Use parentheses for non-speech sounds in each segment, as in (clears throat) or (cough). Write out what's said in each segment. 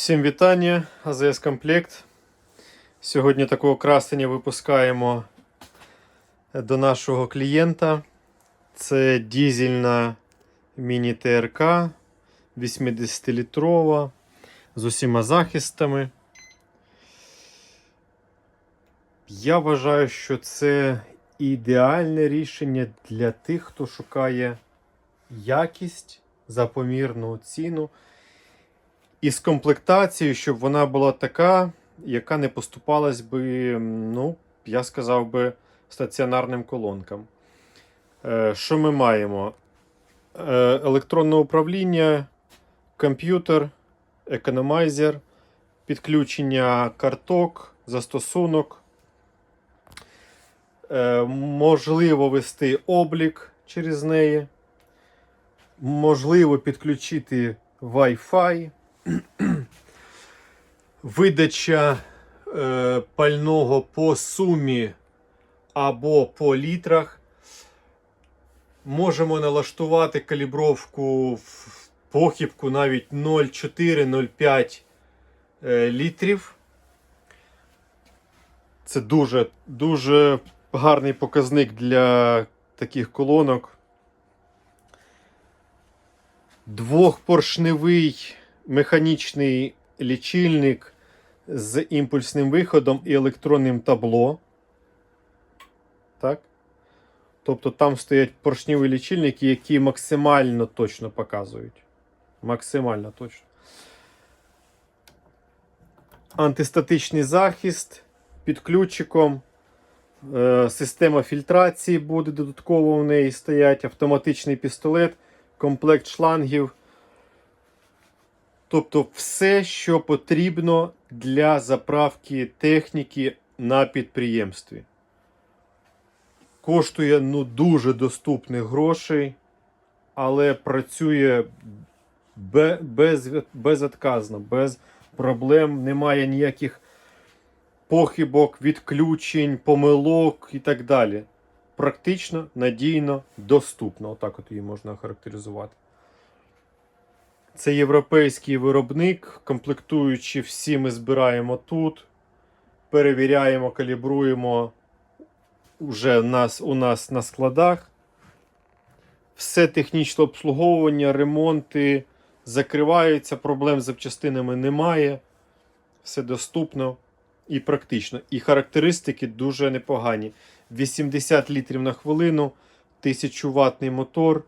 Всім вітання, АЗС Комплект. Сьогодні такого красення випускаємо до нашого клієнта. Це дізельна міні-ТРК 80-літрова з усіма захистами. Я вважаю, що це ідеальне рішення для тих, хто шукає якість за помірну ціну. І з комплектацією, щоб вона була така, яка не поступалась би, ну, я сказав би, стаціонарним колонкам. Е, Що ми маємо? Е, Електронне управління, комп'ютер, економайзер, підключення карток, застосунок. Е, Можливо вести облік через неї. Можливо підключити Wi-Fi. (clears throat) Видача е, пального по сумі або по літрах. Можемо налаштувати калібровку в похибку навіть 0,4-0,5 е, літрів. Це дуже, дуже гарний показник для таких колонок. Двохпоршневий механічний лічильник з імпульсним виходом і електронним табло. Так? Тобто там стоять поршневі лічильники, які максимально точно показують. Максимально точно. Антистатичний захист під ключиком. Е, Система фільтрації буде додатково в неї стоять, автоматичний пістолет, комплект шлангів. Тобто все, що потрібно для заправки техніки на підприємстві. Коштує ну, дуже доступних грошей, але працює без, безотказно, без проблем, немає ніяких похибок, відключень, помилок і так далі. Практично, надійно, доступно. Отак от її можна охарактеризувати. Це європейський виробник, комплектуючи всі ми збираємо тут, перевіряємо, калібруємо вже нас, у нас на складах. Все технічне обслуговування, ремонти закриваються, проблем з запчастинами немає. Все доступно і практично. І характеристики дуже непогані. 80 літрів на хвилину, 1000 ватний мотор.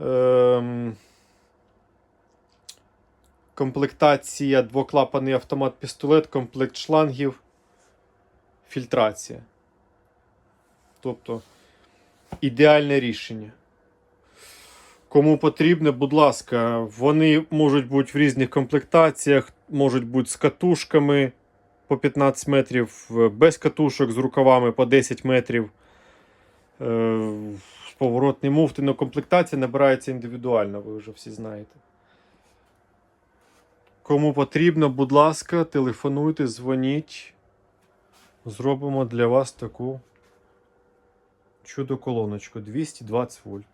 Ем... Комплектація, двоклапаний автомат пістолет, комплект шлангів, фільтрація. Тобто ідеальне рішення. Кому потрібно, будь ласка, вони можуть бути в різних комплектаціях, можуть бути з катушками по 15 метрів, без катушок, з рукавами по 10 метрів. Е, Поворотний муфти, але комплектація набирається індивідуально, ви вже всі знаєте. Кому потрібно, будь ласка, телефонуйте, дзвоніть. Зробимо для вас таку чудо колоночку 220 вольт.